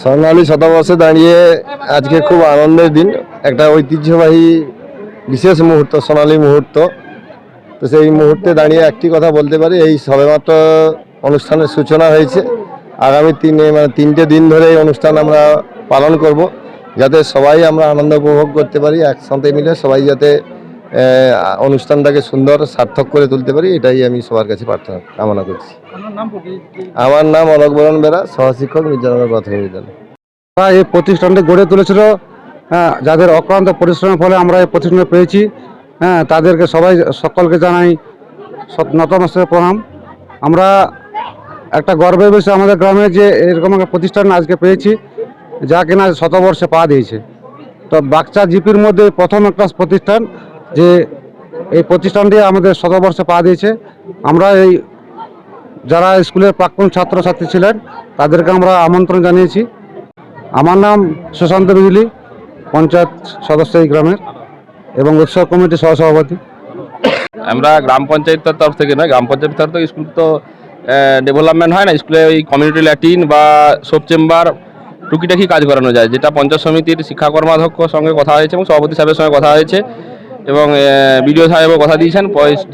স্বর্ণালী শতবর্ষে দাঁড়িয়ে আজকে খুব আনন্দের দিন, একটা ঐতিহ্যবাহী বিশেষ মুহূর্ত, সোনালী মুহূর্ত। তো সেই মুহূর্তে দাঁড়িয়ে একটি কথা বলতে পারি, এই সবেমাত্র অনুষ্ঠানের সূচনা হয়েছে। আগামী তিন মানে তিনটে দিন ধরে এই অনুষ্ঠান আমরা পালন করব, যাতে সবাই আমরা আনন্দ উপভোগ করতে পারি, একসাথে মিলে সবাই যাতে অনুষ্ঠানটাকে সুন্দর সার্থক করে তুলতে পারি এটাই আমি সবার কাছে প্রার্থনা কামনা করছি। আমার নাম অলোক বরণ বেরা সহশিক্ষক মির্জানগর প্রাথমিক বিদ্যালয়। এই প্রতিষ্ঠানটি গড়ে তুলেছিল হ্যাঁ যাদের অক্লান্ত পরিশ্রমের ফলে আমরা এই প্রতিষ্ঠান পেয়েছি হ্যাঁ তাদেরকে সবাই সকলকে জানাই নতমস্তকে প্রণাম। আমরা একটা গর্বের বিষয় আমাদের গ্রামে যে এরকম একটা প্রতিষ্ঠান আজকে পেয়েছি যা কিনা শতবর্ষে পা দিয়েছে। তো বাচ্চা জিপির মধ্যে প্রথম একটা প্রতিষ্ঠান যে এই প্রতিষ্ঠানটি আমাদের শতবর্ষে পা দিয়েছে। আমরা এই যারা স্কুলের প্রাক্তন ছাত্রছাত্রী ছিলেন, তাদেরকে আমরা আমন্ত্রণ জানিয়েছি। আমার নাম সুশান্ত বিজলি, পঞ্চায়েত সদস্য এই গ্রামের এবং উৎসব কমিটির সহসভাপতি। আমরা গ্রাম পঞ্চায়েতের তরফ থেকে নয়, গ্রাম পঞ্চায়েতের তরফ থেকে স্কুল তো ডেভেলপমেন্ট হয় না। স্কুলে ওই কমিউনিটি ল্যাটিন বা সোপ চেম্বার টুকিটাকি কাজ করানো যায়, যেটা পঞ্চায়েত সমিতির শিক্ষা কর্মাধ্যক্ষর সঙ্গে কথা হয়েছে এবং সভাপতি সাহেবের সঙ্গে কথা হয়েছে। এবং বিডিও সাহেবও কথা দিয়েছেন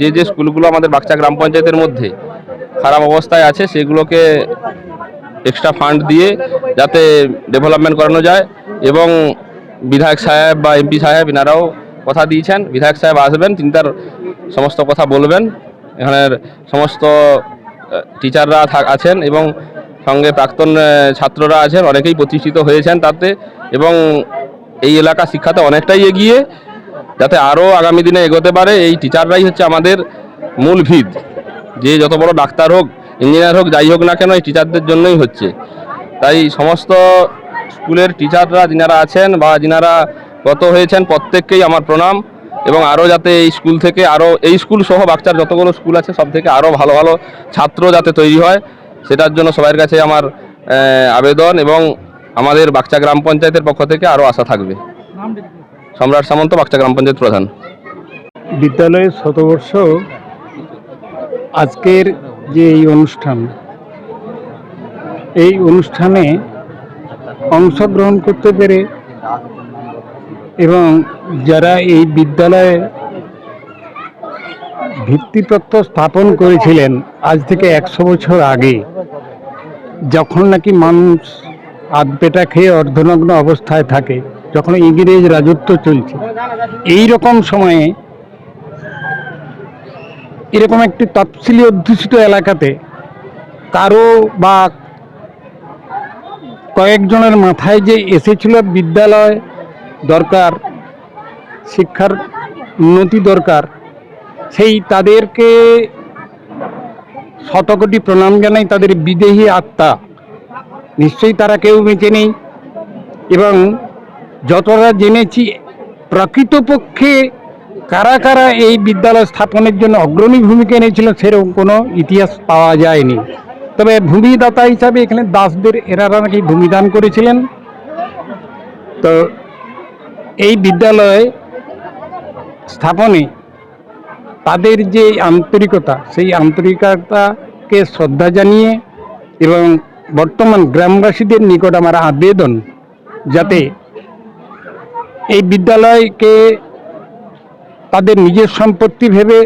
যে যে স্কুলগুলো আমাদের বাচ্চা গ্রাম পঞ্চায়েতের মধ্যে খারাপ অবস্থায় আছে, সেগুলোকে এক্সট্রা ফান্ড দিয়ে যাতে ডেভেলপমেন্ট করানো যায় এবং বিধায়ক সাহেব বা এমপি সাহেব এনারাও কথা দিয়েছেন, বিধায়ক সাহেব আসবেন, তিনি তার সমস্ত কথা বলবেন এখানের সমস্ত টিচাররা আছেন এবং সঙ্গে প্রাক্তন ছাত্ররা আছেন, অনেকেই প্রতিষ্ঠিত হয়েছেন তাতে এবং এই এলাকা শিক্ষাতে অনেকটাই এগিয়ে যাতে আরও আগামী দিনে এগোতে পারে, এই টিচাররাই হচ্ছে আমাদের মূল ভিত। যে যত বড় ডাক্তার হোক ইঞ্জিনিয়ার হোক, যাই হোক না কেন, এই টিচারদের জন্যই হচ্ছে। তাই সমস্ত স্কুলের টিচাররা যিনারা আছেন বা যিনারা গত হয়েছেন, প্রত্যেককেই আমার প্রণাম। এবং আরও যাতে এই স্কুল থেকে আরও, এই স্কুল সহ বাচ্চার যতগুলো স্কুল আছে, সব থেকে আরও ভালো ভালো ছাত্র যাতে তৈরি হয়, সেটার জন্য সবার কাছে আমার আবেদন এবং আমাদের বাচ্চা গ্রাম পঞ্চায়েতের পক্ষ থেকে আরও আশা থাকবে। সম্রাট সামন্ত বাচ্চা গ্রাম পঞ্চায়েত প্রধান। বিদ্যালয়ের শতবর্ষ আজকের যে এই অনুষ্ঠান, এই অনুষ্ঠানে অংশগ্রহণ করতে পেরে এবং যারা এই বিদ্যালয়ে ভিত্তিপ্রস্তর স্থাপন করেছিলেন আজ থেকে একশো বছর আগে, যখন নাকি মানুষ আধ পেটা খেয়ে অর্ধনগ্ন অবস্থায় থাকে যখন ইংরেজ রাজত্ব চলছে এই রকম সময়ে এরকম একটি তফসিলি অধ্যুষিত এলাকাতে কারও বা কয়েকজনের মাথায় যে এসেছিল বিদ্যালয় দরকার, শিক্ষার উন্নতি দরকার, সেই তাদেরকে শতকোটি প্রণাম জানাই তাদের বিদেহী আত্মা। নিশ্চয়ই তারা কেউ বেঁচে নেই। এবং যতটা জেনেছি, প্রকৃতপক্ষে কারা কারা এই বিদ্যালয় স্থাপনের জন্য অগ্রণী ভূমিকা নিয়েছিল সেরকম কোনো ইতিহাস পাওয়া যায়নি। তবে ভূমিদাতা হিসাবে এখানে দাসদের এরারা নাকি ভূমিদান করেছিলেন। তো এই বিদ্যালয় স্থাপনে তাদের যে আন্তরিকতা, সেই আন্তরিকতাকে শ্রদ্ধা জানিয়ে এবং বর্তমান গ্রামবাসীদের নিকট আমার আবেদন, যাতে এই বিদ্যালয়কে তাদের নিজের সম্পত্তি ভেবে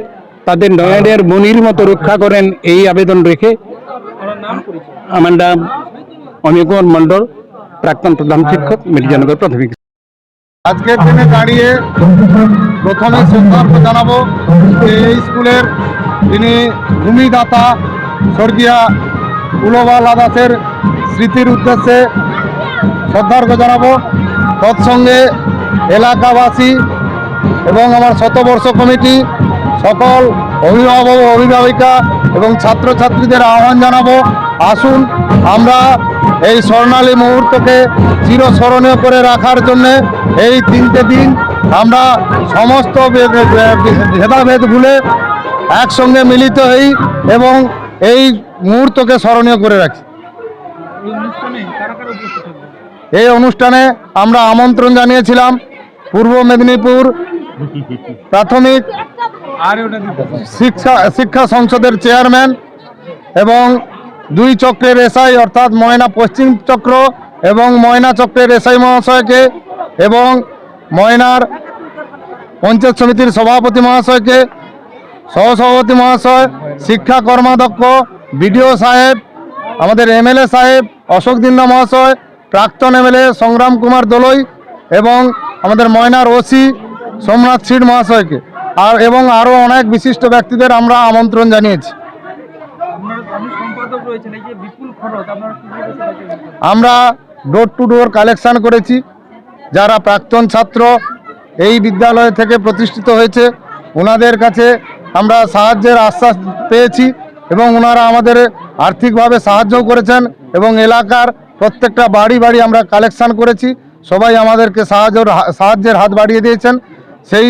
তাদের নয়নের মনির মতো রক্ষা করেন এই আবেদন রেখে। আমার নাম মণ্ডল, প্রাক্তন প্রধান শিক্ষক মির্জানগর প্রাথমিক আজকের দিনে দাঁড়িয়ে প্রথমে শ্রদ্ধার্ঘ জানাব যে এই স্কুলের যিনি ভূমিদাতা স্বর্গীয়া কুলবালা দাসের স্মৃতির উদ্দেশ্যে শ্রদ্ধার্ঘ জানাব। তৎসঙ্গে এলাকাবাসী এবং আমার শতবর্ষ কমিটি, সকল অভিভাবক অভিভাবিকা এবং ছাত্রছাত্রীদের আহ্বান জানাব। আসুন, আমরা এই স্বর্ণালী মুহূর্তকে চিরস্মরণীয় করে রাখার জন্যে এই তিনটে দিন আমরা সমস্ত ভেদাভেদ ভুলে একসঙ্গে মিলিত হই এবং এই মুহূর্তকে স্মরণীয় করে রাখি। এই অনুষ্ঠানে আমরা আমন্ত্রণ জানিয়েছিলাম পূর্ব মেদিনীপুর প্রাথমিক শিক্ষা শিক্ষা সংসদের চেয়ারম্যান এবং দুই চক্রের এসআই অর্থাৎ ময়না পশ্চিম চক্র এবং ময়না চক্রের এসআই মহাশয়কে এবং ময়নার পঞ্চায়েত সমিতির সভাপতি মহাশয়কে সহসভাপতি মহাশয়, শিক্ষা কর্মাধ্যক্ষ, বিডিও সাহেব, আমাদের এমএলএ সাহেব, অশোক দিন্দা মহাশয় প্রাক্তন এমএলএ সংগ্রাম কুমার দোলই এবং আমাদের ময়নার ওসি সোমনাথ সিট মহাশয়কে। আর এবং আরও অনেক বিশিষ্ট ব্যক্তিদের আমরা আমন্ত্রণ জানিয়েছি। আমরা ডোর টু ডোর কালেকশন করেছি। যারা প্রাক্তন ছাত্র এই বিদ্যালয় থেকে প্রতিষ্ঠিত হয়েছে ওনাদের কাছে আমরা সাহায্যের আশ্বাস পেয়েছি এবং ওনারা আমাদের আর্থিকভাবে সাহায্যও করেছেন এবং এলাকার প্রত্যেকটা বাড়ি বাড়ি আমরা কালেকশান করেছি। সবাই আমাদেরকে সাহায্য সাহায্যের হাত বাড়িয়ে দিয়েছেন। সেই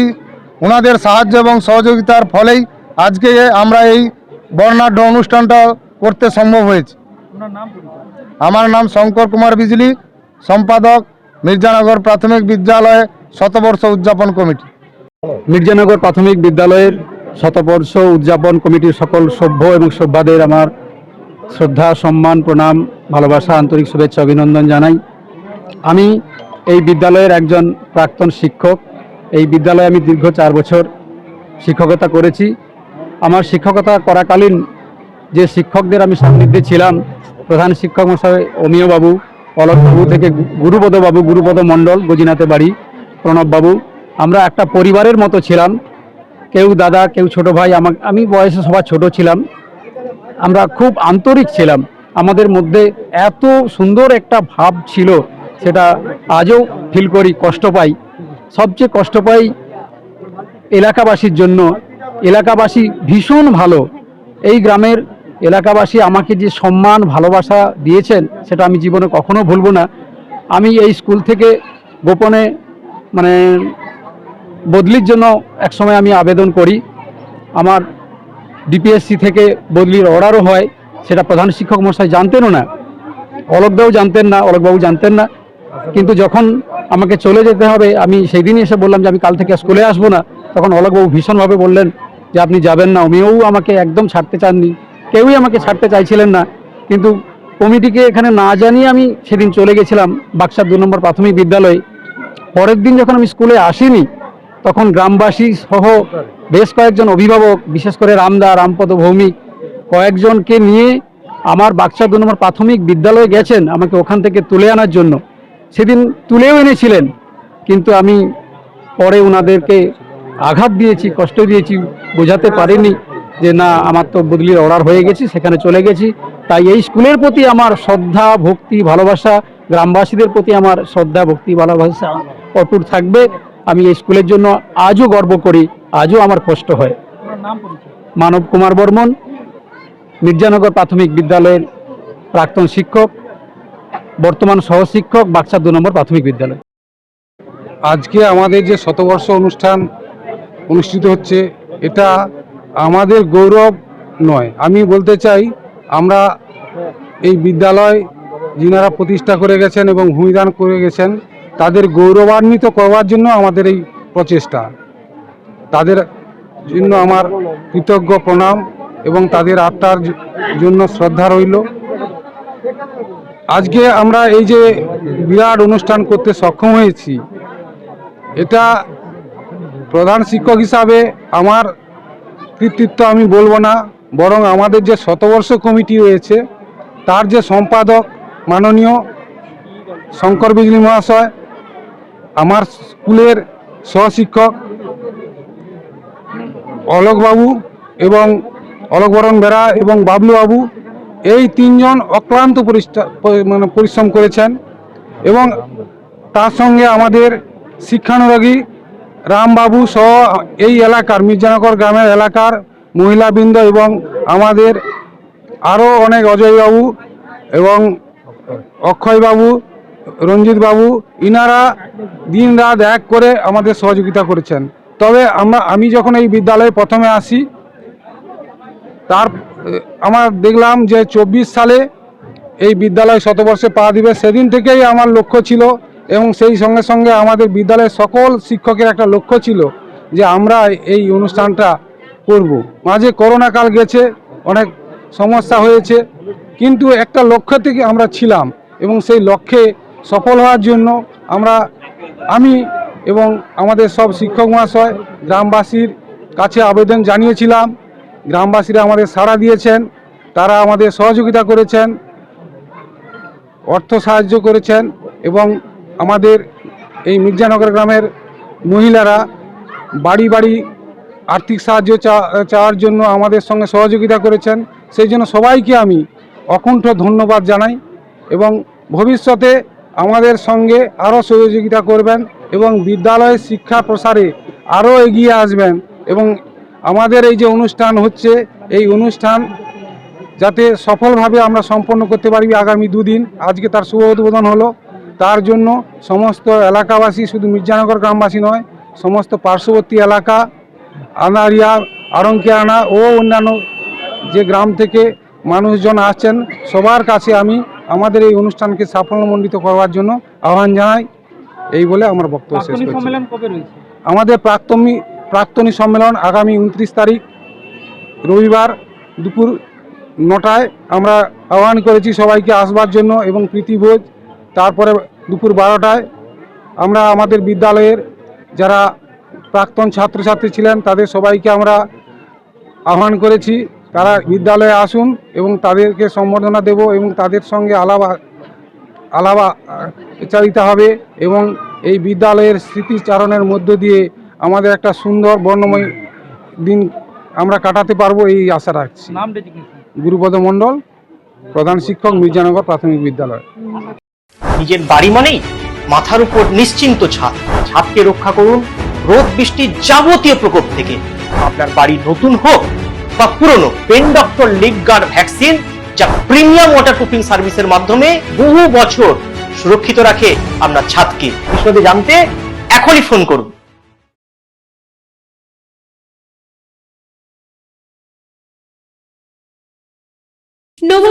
ওনাদের সাহায্য এবং সহযোগিতার ফলেই আজকে আমরা এই বর্ণাঢ্য অনুষ্ঠানটা করতে সম্ভব হয়েছে। আমার নাম শঙ্কর কুমার বিজলি সম্পাদক মির্জানগর প্রাথমিক বিদ্যালয় শতবর্ষ উদযাপন কমিটি। মির্জানগর প্রাথমিক বিদ্যালয়ের শতবর্ষ উদযাপন কমিটির সকল সভ্য এবং সভ্যাদের আমার শ্রদ্ধা সম্মান প্রণাম ভালোবাসা, আন্তরিক শুভেচ্ছা, অভিনন্দন জানাই। আমি এই বিদ্যালয়ের একজন প্রাক্তন শিক্ষক। এই বিদ্যালয়ে আমি দীর্ঘ চার বছর শিক্ষকতা করেছি। আমার শিক্ষকতা করাকালীন যে শিক্ষকদের আমি সান্নিধ্যে ছিলাম, প্রধান শিক্ষক মশাই অমিয় বাবু থেকে গু- গুরুপদ মণ্ডল গজিনাতে বাড়ি, প্রণব বাবু। আমরা একটা পরিবারের মতো ছিলাম। কেউ দাদা, কেউ ছোট ভাই, আমাকে আমি বয়সে সবার ছোট ছিলাম। আমরা খুব আন্তরিক ছিলাম। আমাদের মধ্যে এত সুন্দর একটা ভাব ছিল, সেটা আজও ফিল করি, কষ্ট পাই। সবচেয়ে কষ্ট পাই এলাকাবাসীর জন্য। এলাকাবাসী ভীষণ ভালো। এই গ্রামের এলাকাবাসী আমাকে যে সম্মান, ভালোবাসা দিয়েছেন, সেটা আমি জীবনে কখনো ভুলবো না। আমি এই স্কুল থেকে গোপনে মানে বদলির জন্য একসময় আমি আবেদন করি। আমার ডিপিএসসি থেকে বদলির অর্ডারও হয়। সেটা প্রধান শিক্ষক মশাই জানতেনও না। অলোকদাও জানতেন না, অলোকবাবু জানতেন না। কিন্তু যখন আমাকে চলে যেতে হবে, আমি সেই দিনই এসে বললাম যে আমি কাল থেকে স্কুলে আসব না। তখন অলোকবাবু ভীষণভাবে বললেন যে আপনি যাবেন না। উনিও আমাকে একদম ছাড়তে চাননি। কেউই আমাকে ছাড়তে চাইছিলেন না। কিন্তু কমিটিকে এখানে না জানিয়ে আমি সেদিন চলে গেছিলাম বাক্সার দু নম্বর প্রাথমিক বিদ্যালয়ে। পরের দিন যখন আমি স্কুলে আসিনি, তখন গ্রামবাসী সহ বেশ কয়েকজন অভিভাবক, বিশেষ করে রামদা, রামপদ ভৌমিক কয়েকজনকে নিয়ে আমার বাক্সা দু নম্বর প্রাথমিক বিদ্যালয়ে গেছেন আমাকে ওখান থেকে তুলে আনার জন্য। সেদিন তুলেও এনেছিলেন কিন্তু আমি পরে ওনাদেরকে আঘাত দিয়েছি কষ্ট দিয়েছি বোঝাতে পারিনি যে না আমার তো বদলির অর্ডার হয়ে গেছি সেখানে চলে গেছি। তাই এই স্কুলের প্রতি আমার শ্রদ্ধা ভক্তি ভালোবাসা গ্রামবাসীদের প্রতি আমার শ্রদ্ধা ভক্তি ভালোবাসা অটুট থাকবে। আমি এই স্কুলের জন্য আজও গর্ব করি আজও আমার কষ্ট হয়। মানব কুমার বর্মন। মির্জানগর প্রাথমিক বিদ্যালয়ের প্রাক্তন শিক্ষক, বর্তমান সহশিক্ষক, বাক্সা দু নম্বর প্রাথমিক বিদ্যালয়। আজকে আমাদের যে শতবর্ষ অনুষ্ঠান অনুষ্ঠিত হচ্ছে, এটা আমাদের গৌরব নয়। আমি বলতে চাই, আমরা এই বিদ্যালয় যিনারা প্রতিষ্ঠা করে গেছেন এবং ভূমিদান করে গেছেন, তাদের গৌরবান্বিত করবার জন্য আমাদের এই প্রচেষ্টা। তাদের জন্য আমার কৃতজ্ঞ প্রণাম। এবং তাদের আত্মার জন্য শ্রদ্ধা রইল। আজকে আমরা এই যে বিরাট অনুষ্ঠান করতে সক্ষম হয়েছি, এটা প্রধান শিক্ষক হিসাবে আমার কৃতিত্ব আমি বলব না, বরং আমাদের যে শতবর্ষ কমিটি রয়েছে, তার যে সম্পাদক মাননীয় শঙ্কর বিজলি মহাশয়, আমার স্কুলের সহশিক্ষক অলোকবাবু এবং অলোকবরণ বেরা এবং বাবলু বাবু এই তিনজন অক্লান্ত মানে পরিশ্রম করেছেন এবং তার সঙ্গে আমাদের শিক্ষানুরাগী রামবাবু সহ এই এলাকার মির্জানগর গ্রামের এলাকার মহিলাবৃন্দ এবং আমাদের আরও অনেক অজয়বাবু এবং অক্ষয়বাবু, রঞ্জিতবাবু, ইনারা দিন রাত এক করে আমাদের সহযোগিতা করেছেন। তবে আমরা আমি যখন এই বিদ্যালয়ে প্রথমে আসি তার, আমার দেখলাম যে চব্বিশ সালে এই বিদ্যালয় শতবর্ষে পা দিবে। সেদিন থেকেই আমার লক্ষ্য ছিল এবং সেই সঙ্গে সঙ্গে আমাদের বিদ্যালয়ের সকল শিক্ষকের একটা লক্ষ্য ছিল যে আমরা এই অনুষ্ঠানটা করব। মাঝে করোনা কাল গেছে, অনেক সমস্যা হয়েছে, কিন্তু একটা লক্ষ্য থেকে আমরা ছিলাম এবং সেই লক্ষ্যে সফল হওয়ার জন্য আমরা, আমি এবং আমাদের সব শিক্ষক মহাশয়, গ্রামবাসীর কাছে আবেদন জানিয়েছিলাম। গ্রামবাসীরা আমাদের সাড়া দিয়েছেন, তারা আমাদের সহযোগিতা করেছেন, অর্থ সাহায্য করেছেন এবং আমাদের এই মির্জানগর গ্রামের মহিলারা বাড়ি বাড়ি আর্থিক সাহায্য চাওয়ার জন্য আমাদের সঙ্গে সহযোগিতা করেছেন। সেই জন্য সবাইকে আমি অকুণ্ঠ ধন্যবাদ জানাই এবং ভবিষ্যতে আমাদের সঙ্গে আরও সহযোগিতা করবেন এবং বিদ্যালয়ের শিক্ষা প্রসারে আরও এগিয়ে আসবেন এবং আমাদের এই যে অনুষ্ঠান হচ্ছে এই অনুষ্ঠান যাতে সফলভাবে আমরা সম্পন্ন করতে পারি আগামী দুদিন। আজকে তার শুভ উদ্বোধন হলো। তার জন্য সমস্ত এলাকাবাসী শুধু মির্জানগর গ্রামবাসী নয় সমস্ত পার্শ্ববর্তী এলাকা আনারিয়া আড়ঙ্কিয়ানা ও অন্যান্য যে গ্রাম থেকে মানুষজন আসছেন সবার কাছে আমি আমাদের এই অনুষ্ঠানকে সাফল্যমণ্ডিত করবার জন্য আহ্বান জানাই। এই বলে আমার বক্তব্য শেষ করছি। আমাদের প্রাক্তনী প্রাক্তনী সম্মেলন আগামী উনত্রিশ তারিখ, রবিবার দুপুর নটায় আমরা আহ্বান করেছি সবাইকে আসবার জন্য এবং প্রীতিভোজ। তারপরে দুপুর বারোটায় আমরা আমাদের বিদ্যালয়ের যারা প্রাক্তন ছাত্রছাত্রী ছিলেন, তাদের সবাইকে আমরা আহ্বান করেছি। তারা বিদ্যালয়ে আসুন এবং তাদেরকে সম্বর্ধনা দেব এবং তাদের সঙ্গে আলাপ আলাবা চালিতে হবে এবং এই বিদ্যালয়ের স্মৃতিচারণের মধ্য দিয়ে আমাদের একটা সুন্দর বর্ণময় দিন আমরা কাটাতে পারব এই আশা রাখছি। নাম গুরুপদ মণ্ডল প্রধান শিক্ষক মির্জানগর প্রাথমিক বিদ্যালয়। নিজের বাড়ি মানেই মাথার উপর নিশ্চিন্ত ছাদ। ছাদকে রক্ষা করুন রোদ বৃষ্টির যাবতীয় প্রকোপ থেকে। আপনার বাড়ি নতুন হোক বা পুরনো pen doctor leak guard vaccine যা প্রিমিয়াম ওয়াটার প্রুফিং সার্ভিসের মাধ্যমে বহু বছর সুরক্ষিত রাখে আপনার ছাদকে। বিশদে জানতে এখনই ফোন করুন। no